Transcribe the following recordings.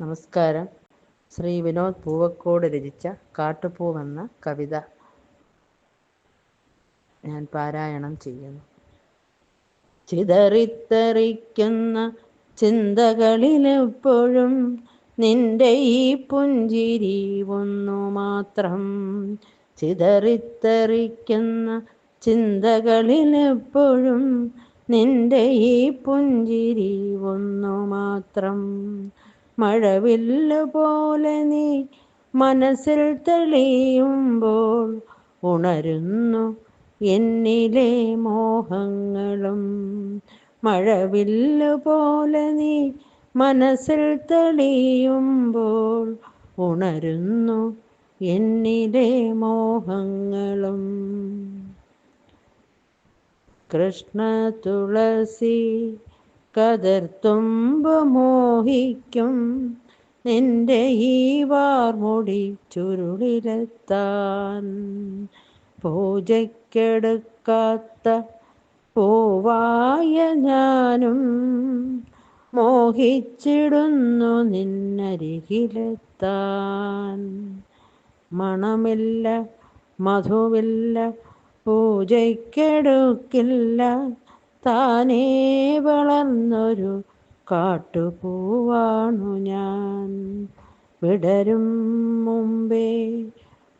നമസ്കാരം. ശ്രീ വിനോദ് പൂവക്കോട് രചിച്ച കാട്ടുപൂവെന്ന കവിത ഞാൻ പാരായണം ചെയ്യുന്നു. ചിതറിത്തറിക്കുന്ന ചിന്തകളിലെപ്പോഴും നിന്റെ ഈ പുഞ്ചിരി ഒന്നു മാത്രം. ചിതറിത്തറിക്കുന്ന ചിന്തകളിലെപ്പോഴും നിന്റെ ഈ പുഞ്ചിരി ഒന്നു മാത്രം. മഴവില്ല് പോലെ നീ മനസ്സിൽ തെളിയുമ്പോൾ ഉണരുന്നു എന്നിലെ മോഹങ്ങളും. മഴവില്ലുപോലെ നീ മനസ്സിൽ തെളിയുമ്പോൾ ഉണരുന്നു എന്നിലെ മോഹങ്ങളും. കൃഷ്ണ തുളസി കതിർത്തുമ്പ് മോഹിക്കും. നിന്റെ ഈ വാർമുടി ചുരുളിലെത്താൻ. പൂജയ്ക്കെടുക്കാത്ത പൂവായ ഞാനും മോഹിച്ചിടുന്നു നിന്നരികിലെത്താൻ. മണമില്ല മധുവില്ല പൂജയ്ക്കെടുക്കില്ല. താനേ വളർന്നൊരു കാട്ടുപൂവാണു ഞാൻ. വിടരും മുമ്പേ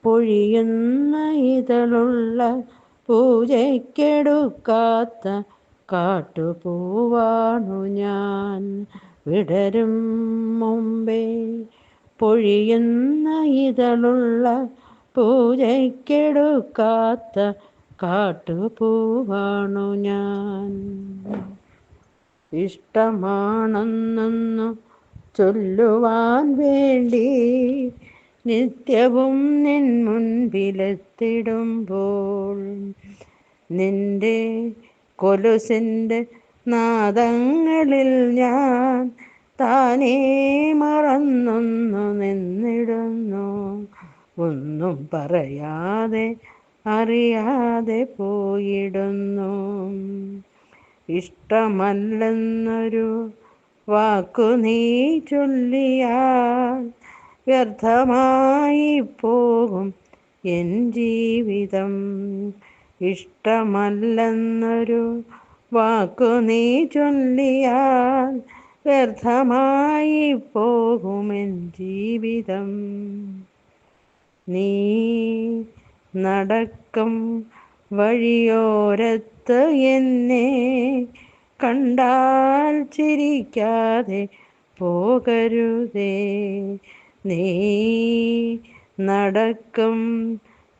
പൊഴിയുന്ന ഇതളുള്ള പൂജയ്ക്കെടുക്കാത്ത കാട്ടുപൂവാണു ഞാൻ. വിടരും മുമ്പേ പൊഴിയുന്ന ഇതളുള്ള പൂജയ്ക്കെടുക്കാത്ത കാട്ടുപൂവാണു ഞാൻ. ഇഷ്ടമാണെന്നു ചൊല്ലുവാൻ വേണ്ടി നിത്യവും നിൻ മുൻപിലെത്തിടുമ്പോൾ നിന്റെ കൊലുസിന്റെ നാദങ്ങളിൽ ഞാൻ താനേ മറന്നൊന്നു നിന്നിടുന്നു. ഒന്നും പറയാതെ അറിയാതെ പോയിടുന്നു. ഇഷ്ടമല്ലെന്നൊരു വാക്കു നീ ചൊല്ലിയാൽ വ്യർത്ഥമായി പോകും എൻ ജീവിതം. ഇഷ്ടമല്ലെന്നൊരു വാക്കു നീ ചൊല്ലിയാൽ വ്യർത്ഥമായി പോകുമെൻ ജീവിതം. നീ നടക്കും വഴിയോരത്ത് എന്നെ കണ്ടാൽ ചിരിക്കാതെ പോകരുതേ. നീ നടക്കും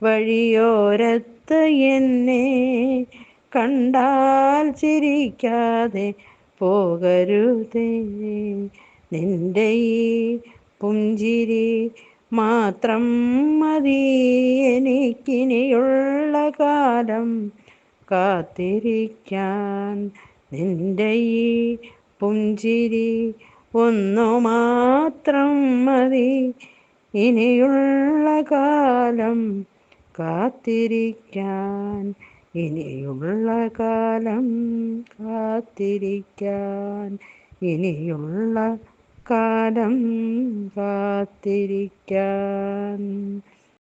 വഴിയോരത്ത് എന്നെ കണ്ടാൽ ചിരിക്കാതെ പോകരുതേ. നിന്റെ ഈ പുഞ്ചിരി മാത്രം മതി എനിക്കിനിയുള്ള കാലം കാത്തിരിക്കാൻ. നിന്റെ ഈ പുഞ്ചിരി ഒന്നു മാത്രം മതി ഇനിയുള്ള കാലം കാത്തിരിക്കാൻ. ഇനിയുള്ള കാലം കാത്തിരിക്കാൻ. ഇനിയുള്ള കാലം കാത്തിരിക്കാൻ.